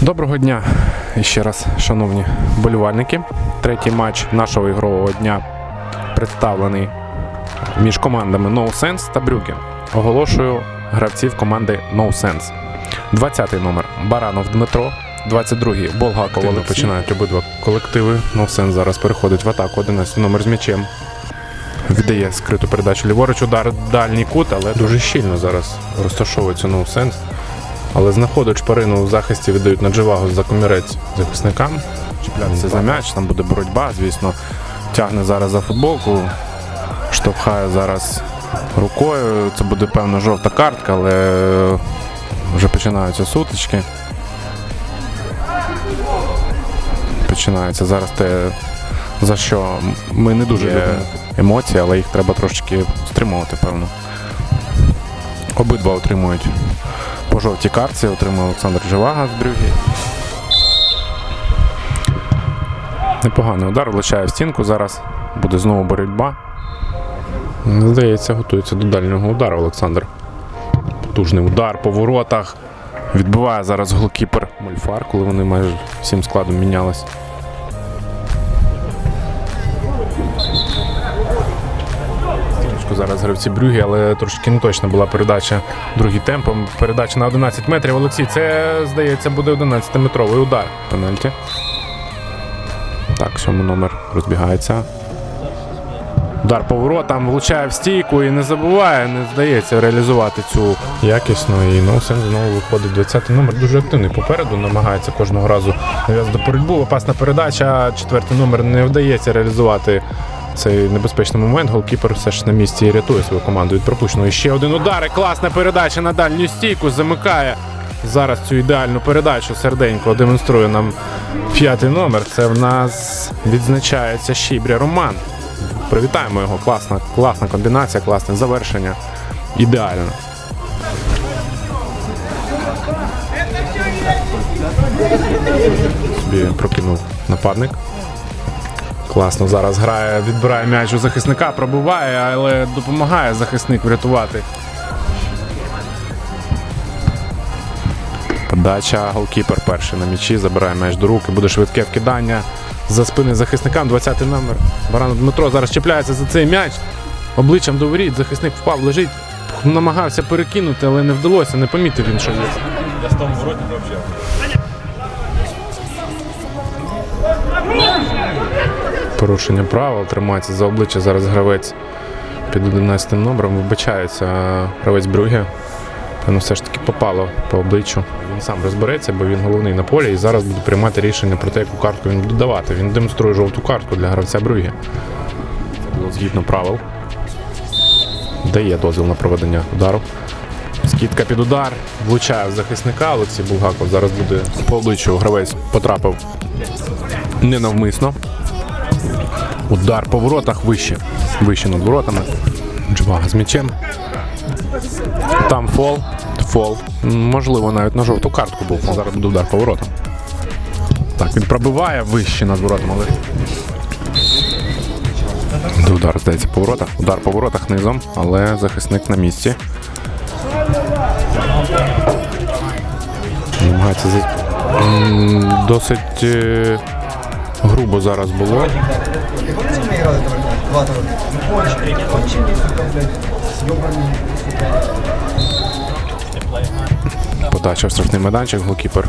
Доброго дня ще раз, шановні болівальники. Третій матч нашого ігрового дня представлений між командами No Sense та Брюкен. Оголошую гравців команди No Sense. 20-й номер Баранов Дмитро, 22-й Болгаков Олексій. починають обидва колективи. No Sense зараз переходить в атаку. 11 номер з м'ячем. Віддає скриту передачу ліворуч, удар дальній кут, але дуже щільно зараз розташовується No Sense. Але знаходить шпарину у захисті, віддають на Дживагу за комірець захисникам. Чіплятися за м'яч, там буде боротьба, звісно. Тягне зараз за футболку, штовхає зараз рукою. Це буде певно жовта картка, але вже починаються сутички. Починається зараз те, за що ми не дуже любимо емоції, але їх треба трошечки стримувати, певно. Обидва отримують по жовтій картці отримав Олександр Живага з Брюгі. Непоганий удар, влучає в стінку. Зараз буде знову боротьба. Здається, готується до дальнього удару Олександр. Потужний удар по воротах. Відбиває зараз голкіпер Мольфар, коли вони майже всім складом мінялись. Стіночку зараз гравці Брюгі, але трошки не точна була передача другий темпом. Передача на 11 метрів. Олексій, це, здається, буде 11-метровий удар. Пенальті. Так, сьомий номер розбігається. Удар поворотом, влучає в стійку і не забуває, не здається реалізувати цю якісно. І Ноусен знову виходить 20 номер. Дуже активний попереду, намагається кожного разу нав'язати боротьбу. Опасна передача. Четвертий номер не вдається реалізувати цей небезпечний момент. Голкіпер все ж на місці і рятує свою команду від пропущеного. І ще один удар. І класна передача на дальню стійку. Замикає зараз цю ідеальну передачу. Серденько демонструє нам п'ятий номер. Це в нас відзначається Щібря Роман. Привітаємо його. Класна, класна комбінація, класне завершення. Ідеально. Собі прокинув нападник. Класно зараз грає, відбирає м'яч у захисника, пробиває, але допомагає захисник врятувати. Подача, голкіпер перший на м'ячі, забирає м'яч до руки, буде швидке вкидання за спини захисникам. 20 номер. Баранов Дмитро зараз чіпляється за цей м'яч. Обличчям до воріт, захисник впав, лежить, намагався перекинути, але не вдалося, не помітив він, що є. Я став в вороті взагалі. Порушення правил, тримається за обличчя зараз гравець під 11 номером. Вибачається гравець Брюге. Певно, все ж таки попало по обличчю. Він сам розбереться, бо він головний на полі і зараз буде приймати рішення про те, яку картку він буде давати. Він демонструє жовту картку для гравця Брюге. Це було згідно правил. Дає дозвіл на проведення удару. Скидка під удар, влучає в захисника. Олексій Булгаков зараз буде по обличчю гравець потрапив ненавмисно. Удар по воротах вище. Вище над воротами. Джвага з м'ячем. Там фол. Фол. Можливо, навіть на жовту картку був. Зараз буде удар по воротам. Так, він пробиває вище над воротами, але. Удар, здається, по воротах. Удар по воротах низом, але захисник на місці. Намагається. Досить е, грубо зараз було. Подача в штрафний майданчик, голкіпер.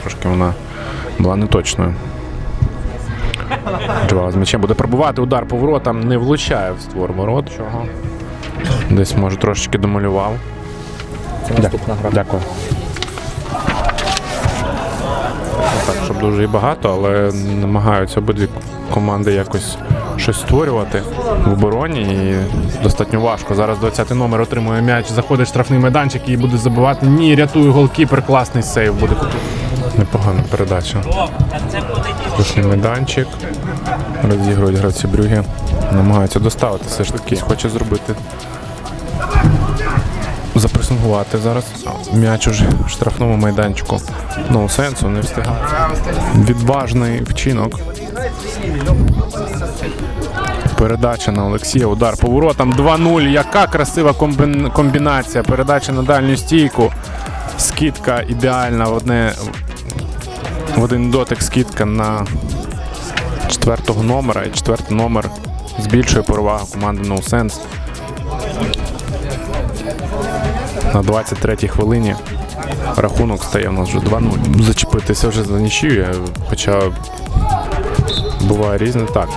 Трошки вона була неточною. Джоа з м'ячем буде пробувати удар по воротам, не влучає в створ ворот. Чого? Десь може трошечки домалював. Це наступна гра. Дякую. Щоб дуже і багато, але намагаються обидві команди якось щось створювати в обороні. І достатньо важко. Зараз 20-й номер отримує м'яч, заходить штрафний майданчик і буде забивати. Ні, рятує голкіпер, класний сейв буде. Непогана передача. Штрафний майданчик. Розігрують гравці Брюги. Намагаються доставити все ж таки. Хоче зробити запресингувати зараз. М'яч уже в штрафному майданчику. Ну, сенсу не встигає. Відважний вчинок. Передача на Олексія. Удар поворотом 2-0. Яка красива комбін- комбінація. Передача на дальню стійку. Скидка ідеальна в одне в один дотик скидка на четвертого номера. І четвертий номер збільшує перевагу команди No Sense. На 23-й хвилині рахунок стає у нас вже 2-0. Зачепитися вже за нічию, хоча буває різне. Так,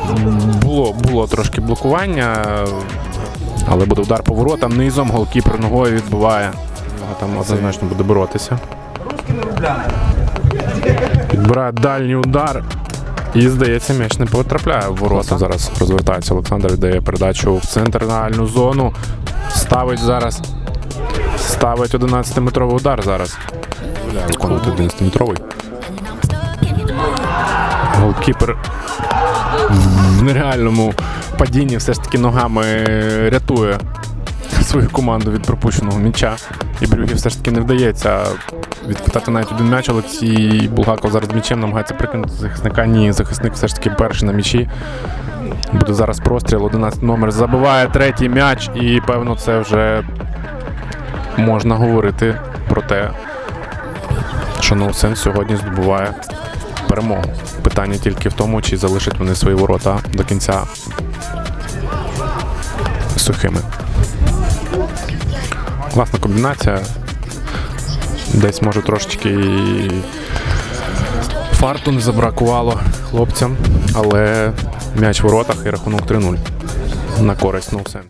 було, було трошки блокування, але буде удар по воротам. Низом голкіпер ногою відбиває. Його Там однозначно буде боротися. Підбирає дальній удар. І, здається, м'яч не потрапляє в ворота. Зараз розвертається Олександр, віддає передачу в центр реальну зону. Ставить зараз. Ставить 11-метровий удар зараз. Виконувати 11-метровий. Голкіпер в нереальному падінні все ж таки ногами рятує свою команду від пропущеного м'яча. І Брюгі все ж таки не вдається відпитати навіть один м'яч. Олексій Булгаков зараз м'ячем намагається прикинути захисника. Ні, захисник все ж таки перший на м'ячі. Буде зараз простріл. 11 номер забиває третій м'яч, і певно, це вже можна говорити про те, що Ноусен сьогодні здобуває перемогу. Питання тільки в тому, чи залишать вони свої ворота до кінця сухими. Класна комбінація. Десь може трошечки фарту не забракувало хлопцям, але м'яч в воротах і рахунок 3-0 на користь Ноусен.